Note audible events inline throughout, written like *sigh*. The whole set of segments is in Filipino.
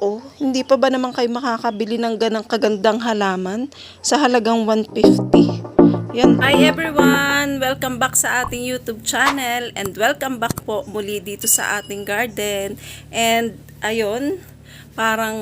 Oh, hindi pa ba naman kayo makakabili ng ganang kagandang halaman sa halagang 150? Yan. Hi everyone! Welcome back sa ating YouTube channel and welcome back po muli dito sa ating garden. And ayun, parang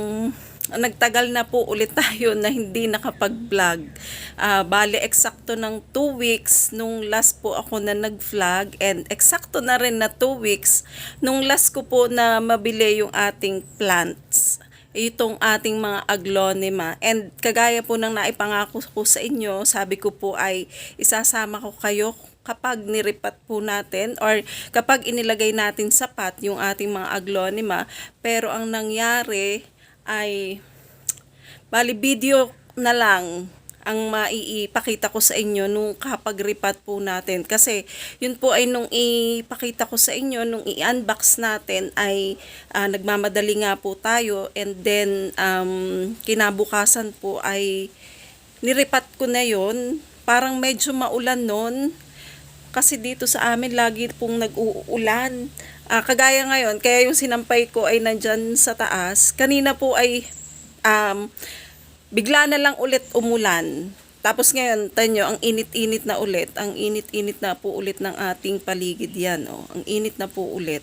nagtagal na po ulit tayo na hindi nakapag-vlog. Ah, bali, eksakto ng 2 weeks nung last po ako na nag-vlog and eksakto na rin na 2 weeks nung last ko po na mabili yung ating plants itong ating mga aglonema. And kagaya po ng naipangako ko sa inyo, sabi ko po ay isasama ko kayo kapag niripat po natin or kapag inilagay natin sa pot yung ating mga aglonema. Pero ang nangyari ay bali video na lang ang maiipakita ko sa inyo nung kapag ripat po natin. Kasi yun po ay nung ipakita ko sa inyo, nung i-unbox natin ay ah, nagmamadali nga po tayo. And then um, kinabukasan po ay niripat ko na yon Parang medyo maulan nun kasi dito sa amin lagi pong nag-uulan. Ah, kagaya ngayon, kaya yung sinampay ko ay nandyan sa taas. Kanina po ay um, bigla na lang ulit umulan. Tapos ngayon, tanyo, ang init-init na ulit. Ang init-init na po ulit ng ating paligid yan. Oh. Ang init na po ulit.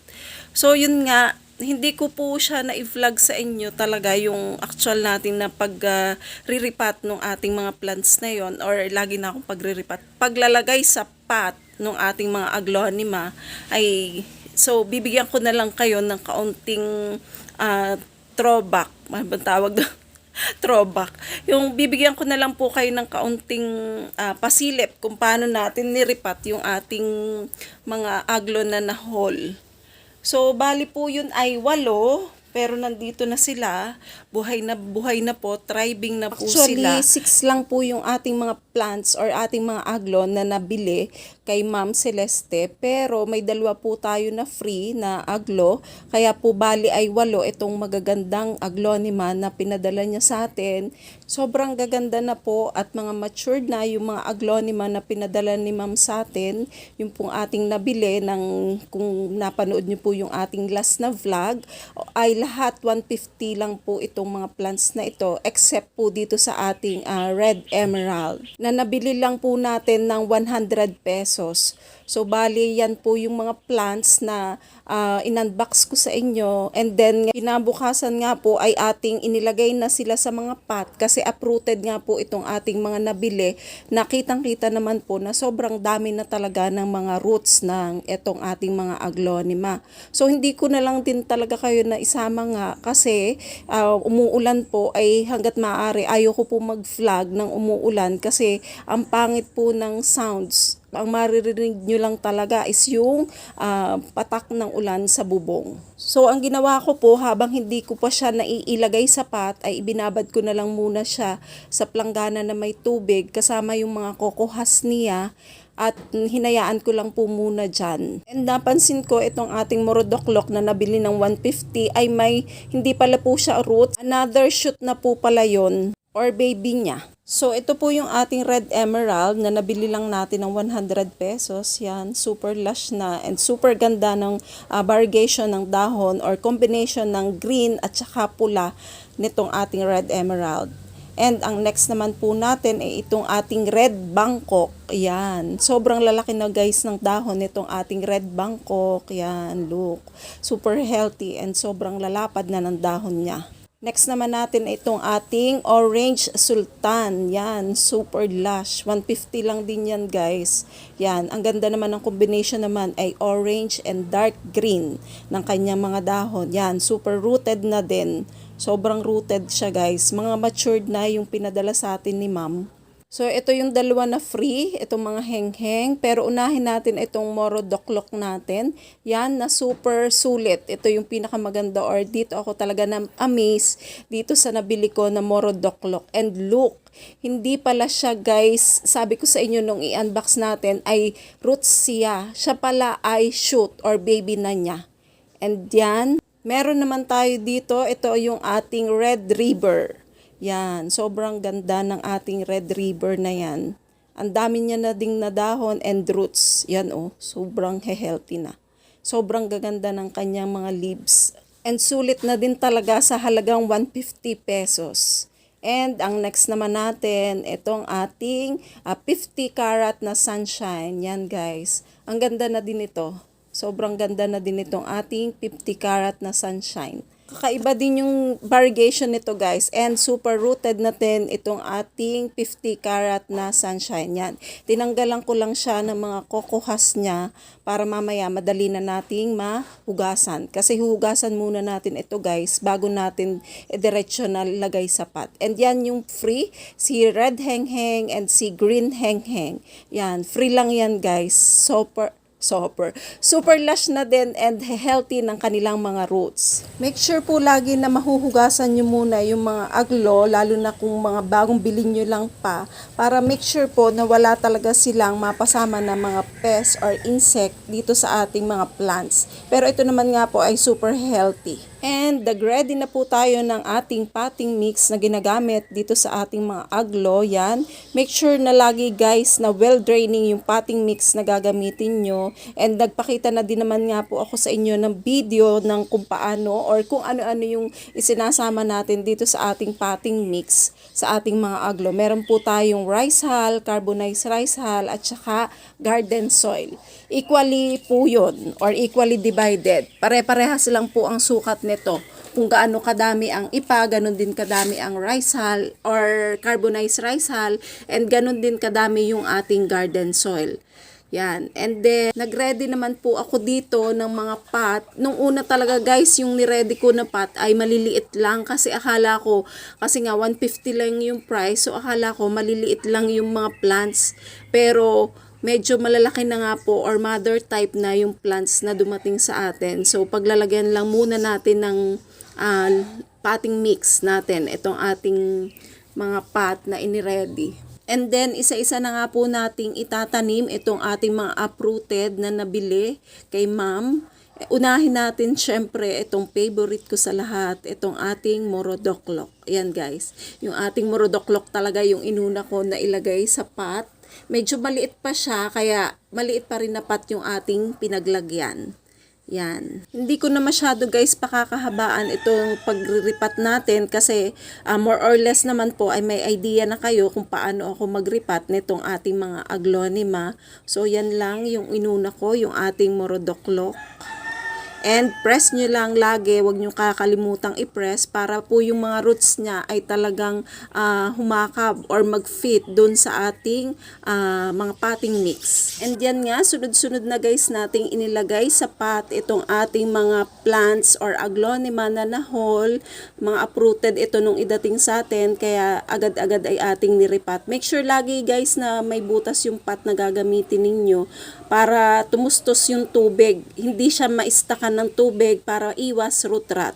So, yun nga, hindi ko po siya na-vlog sa inyo talaga yung actual natin na pag-riripat ng ating mga plants na yon or lagi na akong pag-riripat. Paglalagay sa pot ng ating mga aglonema ay so bibigyan ko na lang kayo ng kaunting ah, throwback. Ano bang tawag doon? *laughs* throwback. Yung bibigyan ko na lang po kayo ng kaunting ah, pasilip kung paano natin niripat yung ating mga aglo na na hole. So, bali po yun ay walo, pero nandito na sila. Buhay na buhay na po, thriving na po Actually, sila. six lang po yung ating mga plants or ating mga aglon na nabili kay Ma'am Celeste. Pero may dalawa po tayo na free na aglo. Kaya po bali ay walo itong magagandang aglonema na pinadala niya sa atin. Sobrang gaganda na po at mga matured na yung mga aglonema na pinadala ni Ma'am sa atin. Yung pong ating nabili ng kung napanood niyo po yung ating last na vlog ay lahat 150 lang po itong mga plants na ito except po dito sa ating ah, red emerald na nabili lang po natin ng 100 pesos. So bali yan po yung mga plants na ah, in-unbox ko sa inyo and then kinabukasan nga po ay ating inilagay na sila sa mga pot kasi uprooted nga po itong ating mga nabili. Nakitang-kita naman po na sobrang dami na talaga ng mga roots ng itong ating mga aglonema. So hindi ko na lang din talaga kayo na isama nga kasi ah, umuulan po ay hanggat maaari ayoko po mag-vlog ng umuulan kasi ang pangit po ng sounds ang maririnig nyo lang talaga is yung ah, patak ng ulan sa bubong. So, ang ginawa ko po habang hindi ko pa siya naiilagay sa pot ay ibinabad ko na lang muna siya sa planggana na may tubig kasama yung mga kokohas niya at hinayaan ko lang po muna dyan. And napansin ko itong ating morodoklok na nabili ng 150 ay may hindi pala po siya root. Another shoot na po pala yon or baby niya. So, ito po yung ating red emerald na nabili lang natin ng 100 pesos. Yan, super lush na and super ganda ng ah, variegation ng dahon or combination ng green at saka pula nitong ating red emerald. And ang next naman po natin ay itong ating red Bangkok. Yan. Sobrang lalaki na guys ng dahon nitong ating red Bangkok. Yan, look. Super healthy and sobrang lalapad na ng dahon niya. Next naman natin itong ating Orange Sultan. Yan, super lush. 150 lang din yan guys. Yan, ang ganda naman ng combination naman ay orange and dark green ng kanyang mga dahon. Yan, super rooted na din. Sobrang rooted siya guys. Mga matured na yung pinadala sa atin ni ma'am. So, ito yung dalawa na free, itong mga heng-heng. Pero unahin natin itong moro doklok natin. Yan, na super sulit. Ito yung pinakamaganda or dito ako talaga na amaze dito sa nabili ko na moro doklok. And look, hindi pala siya guys, sabi ko sa inyo nung i-unbox natin ay roots siya. Siya pala ay shoot or baby na niya. And yan, meron naman tayo dito, ito yung ating Red River. Yan, sobrang ganda ng ating Red River na yan. Ang dami niya na ding na dahon and roots. Yan oh, sobrang healthy na. Sobrang gaganda ng kanyang mga leaves. And sulit na din talaga sa halagang 150 pesos. And ang next naman natin, itong ating ah, 50 karat na sunshine. Yan guys. Ang ganda na din ito. Sobrang ganda na din itong ating 50 karat na sunshine. Kakaiba din yung variegation nito guys and super rooted natin itong ating 50 karat na sunshine yan. Tinanggalan ko lang siya ng mga kokohas niya para mamaya madali na nating mahugasan. Kasi hugasan muna natin ito guys bago natin diretso na lagay sa pot. And yan yung free, si red heng heng and si green heng heng. Yan, free lang yan guys. Super super. Super lush na din and healthy ng kanilang mga roots. Make sure po lagi na mahuhugasan nyo muna yung mga aglo, lalo na kung mga bagong bilhin nyo lang pa, para make sure po na wala talaga silang mapasama na mga pests or insect dito sa ating mga plants. Pero ito naman nga po ay super healthy. And ready na po tayo ng ating potting mix na ginagamit dito sa ating mga aglo. Yan. Make sure na lagi guys na well draining yung potting mix na gagamitin nyo. And nagpakita na din naman nga po ako sa inyo ng video ng kung paano or kung ano-ano yung isinasama natin dito sa ating potting mix sa ating mga aglo. Meron po tayong rice hull, carbonized rice hull at saka garden soil. Equally po yun or equally divided. Pare-parehas lang po ang sukat nito. Kung gaano kadami ang ipa, ganun din kadami ang rice hull or carbonized rice hull and ganun din kadami yung ating garden soil. Yan. And then, nag-ready naman po ako dito ng mga pot. Nung una talaga guys, yung ni-ready ko na pot ay maliliit lang kasi akala ko, kasi nga 150 lang yung price, so akala ko maliliit lang yung mga plants. Pero, medyo malalaki na nga po or mother type na yung plants na dumating sa atin. So, paglalagyan lang muna natin ng ah, potting mix natin, itong ating mga pot na iniready. And then, isa-isa na nga po nating itatanim itong ating mga uprooted na nabili kay ma'am. Unahin natin syempre itong favorite ko sa lahat, itong ating morodoklok. Ayan guys, yung ating morodoklok talaga yung inuna ko na ilagay sa pot. Medyo maliit pa siya, kaya maliit pa rin na pot yung ating pinaglagyan. Yan. Hindi ko na masyado guys pakakahabaan itong pagripat natin kasi ah, more or less naman po ay may idea na kayo kung paano ako magripat nitong ating mga aglonema. So yan lang yung inuna ko, yung ating morodoklok. And press nyo lang lagi, wag nyo kakalimutang i-press para po yung mga roots niya ay talagang ah, humakab or mag-fit dun sa ating ah, mga potting mix. And yan nga, sunod-sunod na guys nating inilagay sa pot itong ating mga plants or aglonema na nahol, mga uprooted ito nung idating sa atin, kaya agad-agad ay ating niripat. Make sure lagi guys na may butas yung pot na gagamitin ninyo para tumustos yung tubig. Hindi siya maistakan ng tubig para iwas root rot.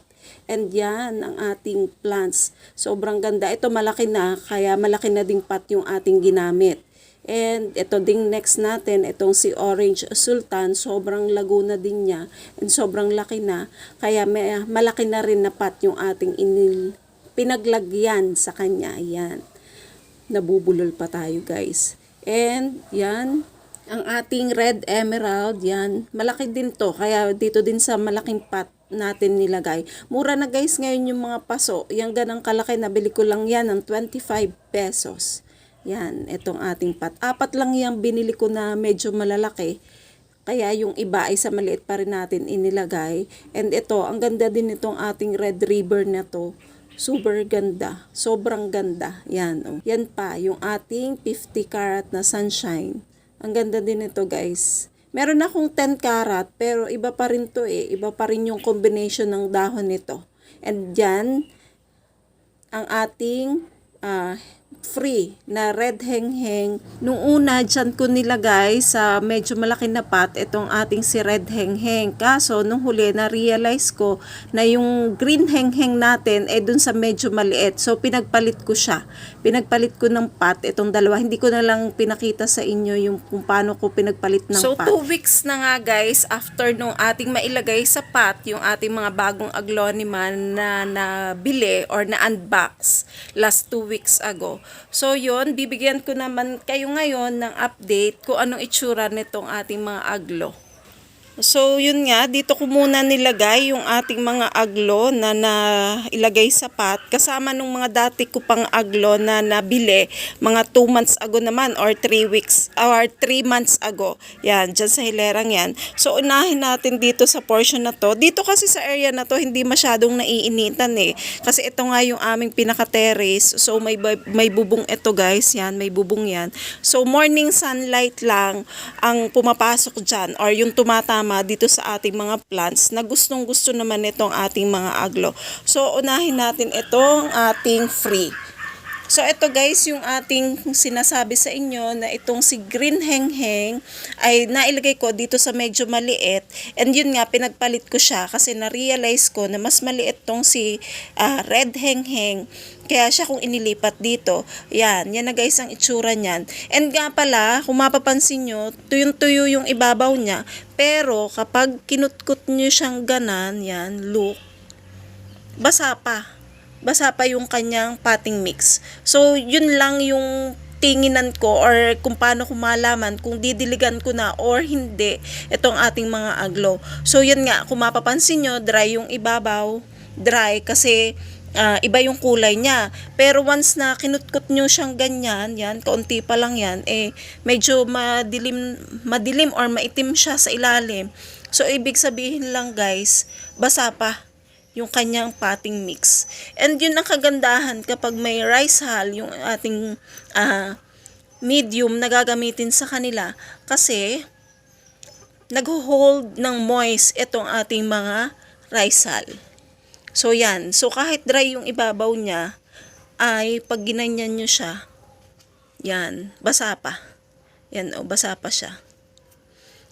And yan ang ating plants. Sobrang ganda. Ito malaki na, kaya malaki na ding pot yung ating ginamit. And ito ding next natin, itong si Orange Sultan, sobrang lago na din niya and sobrang laki na. Kaya may, malaki na rin na pot yung ating inil, pinaglagyan sa kanya. Yan. Nabubulol pa tayo guys. And yan, ang ating red emerald, yan, malaki din to. Kaya dito din sa malaking pot natin nilagay. Mura na guys ngayon yung mga paso. Yung ganang kalaki, nabili ko lang yan ng 25 pesos. Yan, itong ating pot. Apat lang yung binili ko na medyo malalaki. Kaya yung iba ay sa maliit pa rin natin inilagay. And ito, ang ganda din itong ating red river na to. Super ganda. Sobrang ganda. Yan. Oh. Yan pa, yung ating 50 karat na sunshine. Ang ganda din ito guys. Meron akong 10 karat pero iba pa rin to eh. Iba pa rin yung combination ng dahon nito. And yan, ang ating ah, free na red heng-heng. Nung una, dyan ko nilagay sa medyo malaki na pot itong ating si red heng-heng. Kaso, nung huli, na-realize ko na yung green heng-heng natin eh dun sa medyo maliit. So, pinagpalit ko siya. Pinagpalit ko ng pot itong dalawa. Hindi ko na lang pinakita sa inyo yung kung paano ko pinagpalit ng So, pot. two weeks na nga guys after nung ating mailagay sa pot yung ating mga bagong aglonema na nabili or na-unbox last two weeks ago. So, yun, bibigyan ko naman kayo ngayon ng update kung anong itsura nitong ating mga aglo. So, yun nga, dito ko muna nilagay yung ating mga aglo na nailagay sa pot. Kasama nung mga dati ko pang aglo na nabili, mga 2 months ago naman or 3 weeks or 3 months ago. Yan, dyan sa hilerang yan. So, unahin natin dito sa portion na to. Dito kasi sa area na to, hindi masyadong naiinitan eh. Kasi ito nga yung aming pinaka-terrace. So, may, may bubong ito guys. Yan, may bubong yan. So, morning sunlight lang ang pumapasok dyan or yung tumatama dito sa ating mga plants na gustong gusto naman itong ating mga aglo. So, unahin natin itong ating free. So, ito guys, yung ating sinasabi sa inyo na itong si Green Heng Heng ay nailagay ko dito sa medyo maliit. And yun nga, pinagpalit ko siya kasi na-realize ko na mas maliit tong si ah, Red Heng Heng. Kaya siya kung inilipat dito, yan, yan na guys ang itsura niyan. And nga pala, kung mapapansin nyo, tuyong-tuyo yung ibabaw niya. Pero kapag kinutkot nyo siyang ganan, yan, look, basa pa. Basa pa yung kanyang potting mix. So, yun lang yung tinginan ko or kung paano ko malaman kung didiligan ko na or hindi itong ating mga aglo. So, yun nga, kung mapapansin nyo, dry yung ibabaw, dry kasi ah, iba yung kulay niya. Pero once na kinutkot nyo siyang ganyan, yan, kaunti pa lang yan, eh, medyo madilim, madilim or maitim siya sa ilalim. So, ibig sabihin lang guys, basa pa yung kanyang potting mix. And yun ang kagandahan kapag may rice hull, yung ating ah, medium na gagamitin sa kanila kasi nag-hold ng moist itong ating mga rice hull. So yan, so kahit dry yung ibabaw niya, ay pag ginanyan nyo siya, yan, basa pa. Yan o, basa pa siya.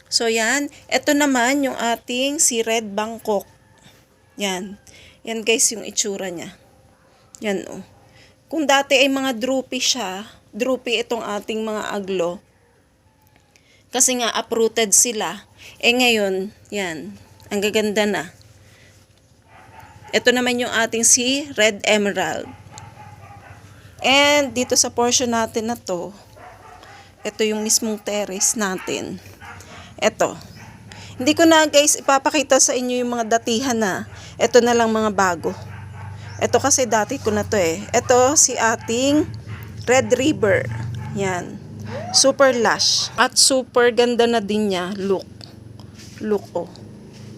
So yan, ito naman yung ating si Red Bangkok. Yan. Yan guys yung itsura niya. Yan oh. Kung dati ay mga droopy siya, droopy itong ating mga aglo. Kasi nga uprooted sila. Eh ngayon, yan. Ang gaganda na. Ito naman yung ating si Red Emerald. And dito sa portion natin na to, ito yung mismong terrace natin. Ito. Hindi ko na guys ipapakita sa inyo yung mga datihan na. Ito na lang mga bago. Ito kasi dati ko na to eh. Ito si ating Red River. Yan. Super lush. At super ganda na din niya. Look. Look oh.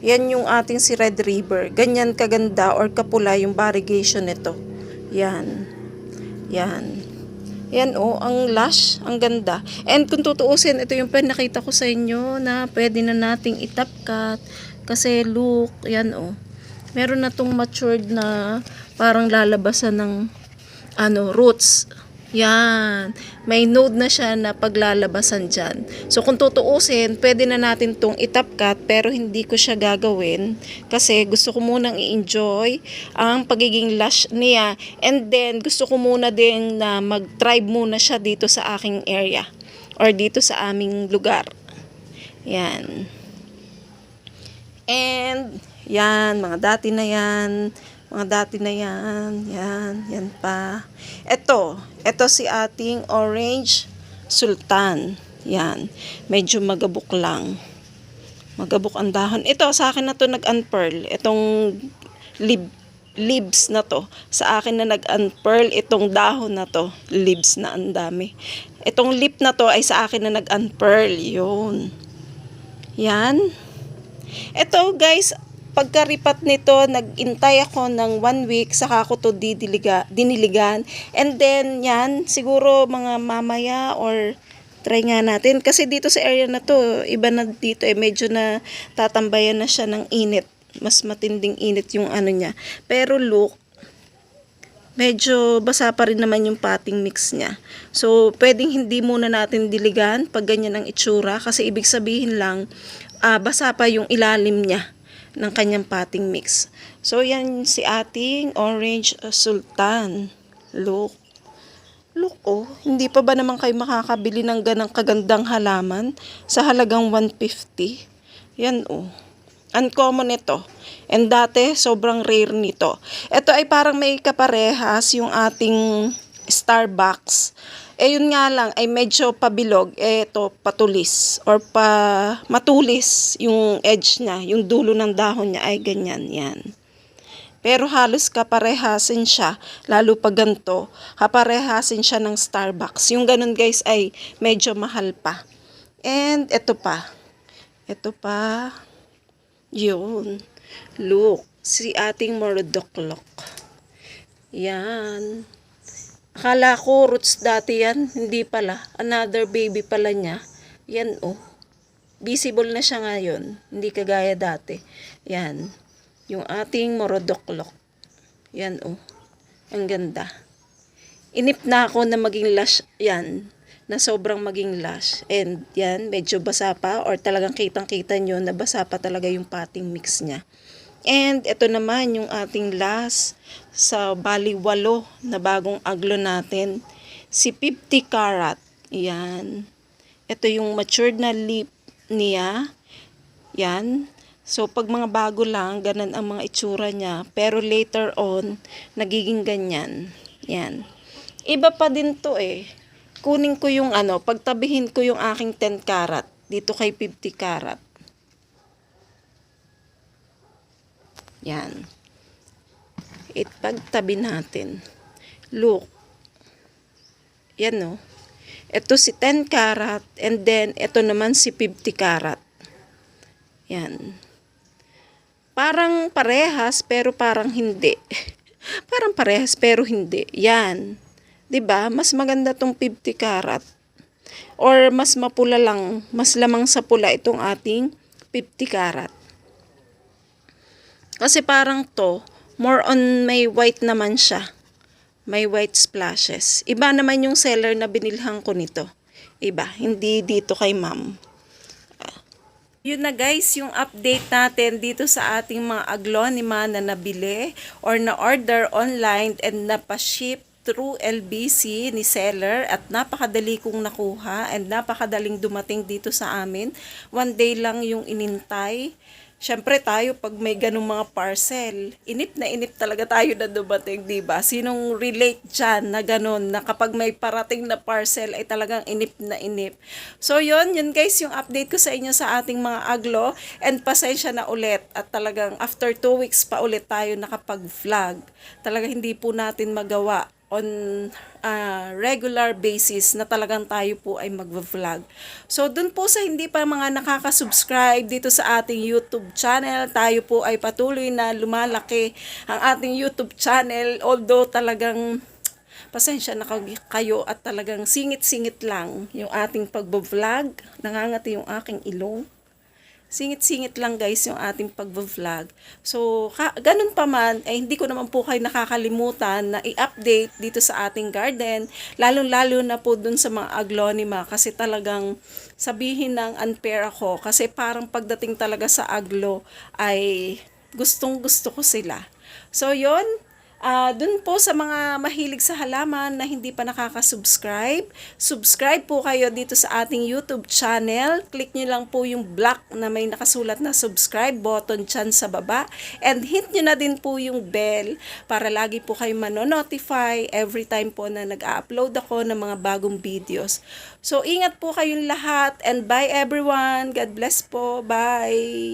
Yan yung ating si Red River. Ganyan kaganda or kapula yung variegation nito. Yan. Yan. Yan oh, ang lush, ang ganda. And kung tutuusin, ito yung pinakita ko sa inyo na pwede na nating itap cut. Kasi look, yan oh. Meron na tong matured na parang lalabasan ng ano, roots. Yan. May node na siya na paglalabasan dyan. So, kung tutuusin, pwede na natin tong itap cut pero hindi ko siya gagawin kasi gusto ko munang i-enjoy ang pagiging lush niya. And then, gusto ko muna din na mag-tribe muna siya dito sa aking area or dito sa aming lugar. Yan. And, yan, mga dati na yan. Mga dati na yan. Yan, yan pa. Ito, ito si ating orange sultan. Yan, medyo magabok lang. Magabok ang dahon. Ito, sa akin na to nag-unpearl. Itong lib, leaves na to. Sa akin na nag-unpearl itong dahon na to. Leaves na ang dami. Itong lip na to ay sa akin na nag-unpearl. Yun. Yan. Ito guys, pagkaripat nito, nag-intay ako ng one week, saka ko to didiliga, diniligan. And then, yan, siguro mga mamaya or try nga natin. Kasi dito sa area na to, iba na dito eh, medyo na tatambayan na siya ng init. Mas matinding init yung ano niya. Pero look, medyo basa pa rin naman yung potting mix niya. So, pwedeng hindi muna natin diligan pag ganyan ang itsura kasi ibig sabihin lang, ah, basa pa yung ilalim niya ng kanyang potting mix. So, yan si ating orange sultan. Look. Look, oh. Hindi pa ba naman kayo makakabili ng ganang kagandang halaman sa halagang 150? Yan, oh. Uncommon ito. And dati, sobrang rare nito. Ito ay parang may kaparehas yung ating Starbucks. Eh yun nga lang ay medyo pabilog, eh ito patulis or pa matulis yung edge niya, yung dulo ng dahon niya ay ganyan yan. Pero halos kaparehasin siya, lalo pag ganito, kaparehasin siya ng Starbucks. Yung ganun guys ay medyo mahal pa. And ito pa. Ito pa. Yun. Look. Si ating morodoklok. Yan. Akala ko roots dati yan. Hindi pala. Another baby pala niya. Yan oh. Visible na siya ngayon. Hindi kagaya dati. Yan. Yung ating morodoklok. Yan oh. Ang ganda. Inip na ako na maging lush yan. Na sobrang maging lush. And yan, medyo basa pa or talagang kitang-kita nyo na basa pa talaga yung potting mix niya. And ito naman yung ating last sa bali walo na bagong aglo natin. Si 50 karat. Yan. Ito yung matured na leaf niya. Yan. So, pag mga bago lang, ganun ang mga itsura niya. Pero later on, nagiging ganyan. Yan. Iba pa din to eh. Kunin ko yung ano, pagtabihin ko yung aking 10 karat. Dito kay 50 karat. Yan. Ipagtabi natin. Look. Yan no. Ito si 10 karat and then ito naman si 50 karat. Yan. Parang parehas pero parang hindi. *laughs* parang parehas pero hindi. Yan. 'Di ba? Mas maganda tong 50 karat. Or mas mapula lang, mas lamang sa pula itong ating 50 karat. Kasi parang to, more on may white naman siya. May white splashes. Iba naman yung seller na binilhan ko nito. Iba, hindi dito kay ma'am. Yun na guys, yung update natin dito sa ating mga aglonema na nabili or na-order online and napaship through LBC ni seller at napakadali kong nakuha and napakadaling dumating dito sa amin. One day lang yung inintay. Siyempre tayo pag may ganung mga parcel, inip na inip talaga tayo na dumating, di ba? Sinong relate dyan na ganun, na kapag may parating na parcel ay talagang inip na inip. So yun, yun guys yung update ko sa inyo sa ating mga aglo and pasensya na ulit at talagang after two weeks pa ulit tayo nakapag-vlog. Talaga hindi po natin magawa on uh, regular basis na talagang tayo po ay magva-vlog. So, dun po sa hindi pa mga nakaka-subscribe dito sa ating YouTube channel, tayo po ay patuloy na lumalaki ang ating YouTube channel. Although talagang pasensya na kayo at talagang singit-singit lang yung ating pagbo-vlog. Nangangati yung aking ilong singit-singit lang guys yung ating pagvo-vlog. So, ka- ganun pa man, eh, hindi ko naman po kayo nakakalimutan na i-update dito sa ating garden, lalong-lalo na po dun sa mga aglonema kasi talagang sabihin ng unfair ako kasi parang pagdating talaga sa aglo ay gustong gusto ko sila. So, yon Ah, dun po sa mga mahilig sa halaman na hindi pa nakaka-subscribe, subscribe po kayo dito sa ating YouTube channel. Click nyo lang po yung black na may nakasulat na subscribe button dyan sa baba. And hit nyo na din po yung bell para lagi po kayo manonotify every time po na nag-upload ako ng mga bagong videos. So, ingat po kayong lahat and bye everyone. God bless po. Bye!